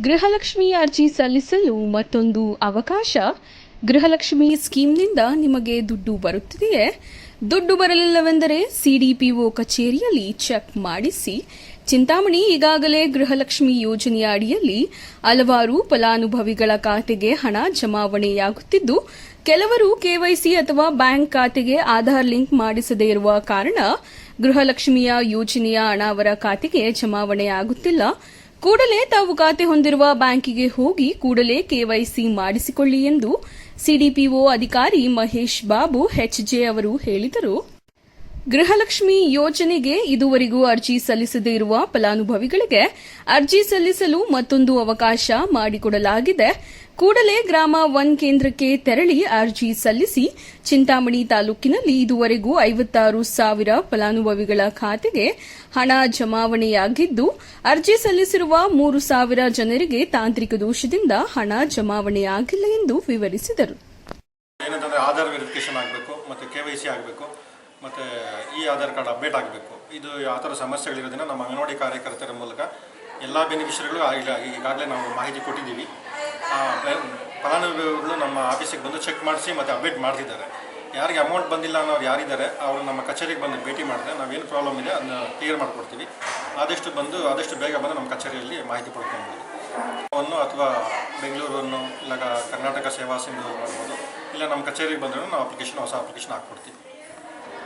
ಗೃಹಲಕ್ಷ್ಮಿ ಅರ್ಜಿ ಸಲ್ಲಿಸಲು ಮತ್ತೊಂದು ಅವಕಾಶ? ಗೃಹಲಕ್ಷ್ಮಿ ಸ್ಕೀಮ್ನಿಂದ ನಿಮಗೆ ದುಡ್ಡು ಬರುತ್ತಿದೆಯೇ? ದುಡ್ಡು ಬರಲಿಲ್ಲವೆಂದರೆ ಸಿಡಿಪಿಒ ಕಚೇರಿಯಲ್ಲಿ ಚೆಕ್ ಮಾಡಿಸಿ. ಚಿಂತಾಮಣಿ ಈಗಾಗಲೇ ಗೃಹಲಕ್ಷ್ಮಿ ಯೋಜನೆಯ ಅಡಿಯಲ್ಲಿ ಹಲವಾರು ಫಲಾನುಭವಿಗಳ ಖಾತೆಗೆ ಹಣ ಜಮಾವಣೆಯಾಗುತ್ತಿದ್ದು, ಕೆಲವರು ಕೆವೈಸಿ ಅಥವಾ ಬ್ಯಾಂಕ್ ಖಾತೆಗೆ ಆಧಾರ್ ಲಿಂಕ್ ಮಾಡಿಸದೇ ಇರುವ ಕಾರಣ ಗೃಹಲಕ್ಷ್ಮಿಯ ಯೋಜನೆಯ ಹಣ ಅವರ ಖಾತೆಗೆ ಜಮಾವಣೆ ಆಗುತ್ತಿಲ್ಲ ಕೂಡಲೇ ತಾವು ಖಾತೆ ಹೊಂದಿರುವ ಬ್ಯಾಂಕಿಗೆ ಹೋಗಿ ಕೂಡಲೇ ಕೆವೈಸಿ ಮಾಡಿಸಿಕೊಳ್ಳಿ ಎಂದು ಸಿಡಿಪಿಒ ಅಧಿಕಾರಿ ಮಹೇಶ್ ಬಾಬು ಎಚ್ಜೆ ಅವರು ಹೇಳಿದರು. ಗೃಹಲಕ್ಷ್ಮಿ ಯೋಜನೆಗೆ ಇದುವರೆಗೂ ಅರ್ಜಿ ಸಲ್ಲಿಸದೇ ಇರುವ ಫಲಾನುಭವಿಗಳಿಗೆ ಅರ್ಜಿ ಸಲ್ಲಿಸಲು ಮತ್ತೊಂದು ಅವಕಾಶ ಮಾಡಿಕೊಡಲಾಗಿದೆ. ಕೂಡಲೇ ಗ್ರಾಮ ಒನ್ ಕೇಂದ್ರಕ್ಕೆ ತೆರಳಿ ಅರ್ಜಿ ಸಲ್ಲಿಸಿ ಚಿಂತಾಮಣಿ ತಾಲೂಕಿನಲ್ಲಿ ಇದುವರೆಗೂ ಐವತ್ತಾರು ಸಾವಿರ ಫಲಾನುಭವಿಗಳ ಖಾತೆಗೆ ಹಣ ಜಮಾವಣೆಯಾಗಿದ್ದು, ಅರ್ಜಿ ಸಲ್ಲಿಸಿರುವ ಮೂರು ಸಾವಿರ ಜನರಿಗೆ ತಾಂತ್ರಿಕ ದೋಷದಿಂದ ಹಣ ಜಮಾವಣೆಯಾಗಿಲ್ಲ ಎಂದು ವಿವರಿಸಿದರು. ಮತ್ತು ಈ ಆಧಾರ್ ಕಾರ್ಡ್ ಅಪ್ಡೇಟ್ ಆಗಬೇಕು. ಇದು ಯಾವ ಥರ ಸಮಸ್ಯೆಗಳಿರೋದನ್ನು ನಮ್ಮ ಅಂಗನವಾಡಿ ಕಾರ್ಯಕರ್ತರ ಮೂಲಕ ಎಲ್ಲ ಬೆನಿಫಿಷರಿಗಳು ಈಗಾಗಲೇ ನಾವು ಮಾಹಿತಿ ಕೊಟ್ಟಿದ್ದೀವಿ. ಫಲಾನುಭವಿಗಳು ನಮ್ಮ ಆಫೀಸಿಗೆ ಬಂದು ಚೆಕ್ ಮಾಡಿಸಿ ಮತ್ತು ಅಪ್ಡೇಟ್ ಮಾಡ್ತಿದ್ದಾರೆ. ಯಾರಿಗೆ ಅಮೌಂಟ್ ಬಂದಿಲ್ಲ ಅನ್ನೋರು ಯಾರಿದ್ದಾರೆ, ಅವರು ನಮ್ಮ ಕಚೇರಿಗೆ ಬಂದು ಭೇಟಿ ಮಾಡಿದ್ರೆ ನಾವೇನು ಪ್ರಾಬ್ಲಮ್ ಇದೆ ಅದನ್ನ ಕ್ಲಿಯರ್ ಮಾಡಿಕೊಡ್ತೀವಿ. ಆದಷ್ಟು ಬಂದು, ಆದಷ್ಟು ಬೇಗ ಬಂದು ನಮ್ಮ ಕಚೇರಿಯಲ್ಲಿ ಮಾಹಿತಿ ಪಡ್ಕೊಬೋದು. ಅನ್ನು ಅಥವಾ ಬೆಂಗಳೂರನ್ನು ಇಲ್ಲ ಕರ್ನಾಟಕ ಸೇವಾ ಸಿಂಧು ಮಾಡ್ಬೋದು. ಇಲ್ಲ ನಮ್ಮ ಕಚೇರಿಗೆ ಬಂದರೂ ನಾವು ಅಪ್ಲಿಕೇಶನ್ ಹೊಸ ಅಪ್ಲಿಕೇಶನ್ ಹಾಕ್ಕೊಡ್ತೀವಿ.